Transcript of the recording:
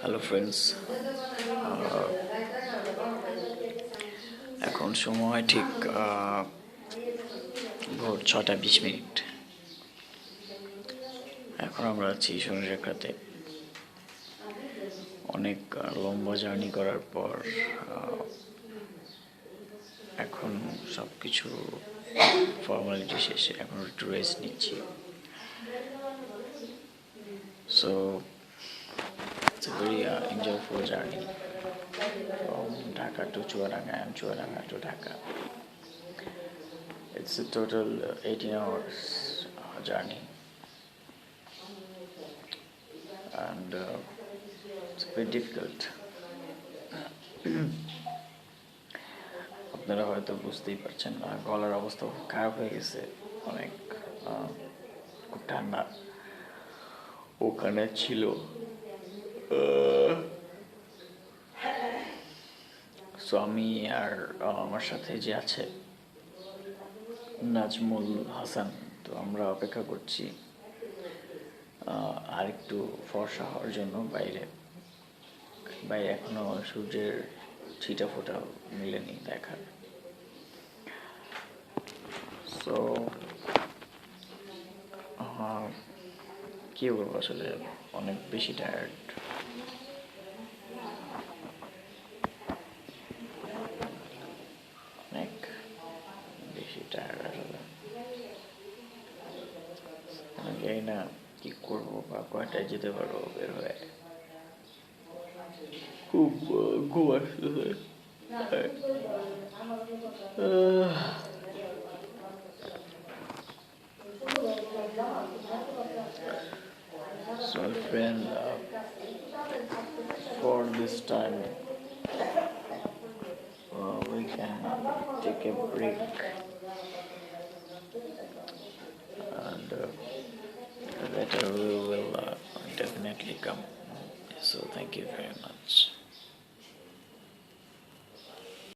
Hello friends এখন সময় ঠিক ভোর ছটা বিশ মিনিট। এখন আমরা আছি শনিরেখাতে অনেক লম্বা জার্নি করার পর এখন সব কিছু ফর্মালিটি শেষে এখন একটু রেস্ট নিচ্ছি। So it's a very uh, enjoyable journey from Dhaka to Chuaranga and Chuaranga to Dhaka. It's a total uh, 18 hours uh, journey. And uh, it's very difficult. আপনারা হয়তো বুঝতেই পারছেন গলার অবস্থা খারাপ হয়ে গেছে অনেক খুব ঠান্ডা ওখানে ছিল। সো আমি আর আমার সাথে যে আছে নাজমুল হাসান, তো আমরা অপেক্ষা করছি আর একটু ফর্সা হওয়ার জন্য বাইরে। বাইরে এখনও সূর্যের ছিটা ফোটা মিলেনি দেখার। সো কি বলব আসলে অনেক বেশি টায়ার্ড অনেক বেশি টায়ার্ড আসলে। আমি জানি না কি করব বা কয়টায় যেতে পারব বের হয়ে। খুব ঘুম আসতেছে। My friend, uh, for this time, uh, we can take a break and uh, later we will uh, definitely come. So, thank you very much.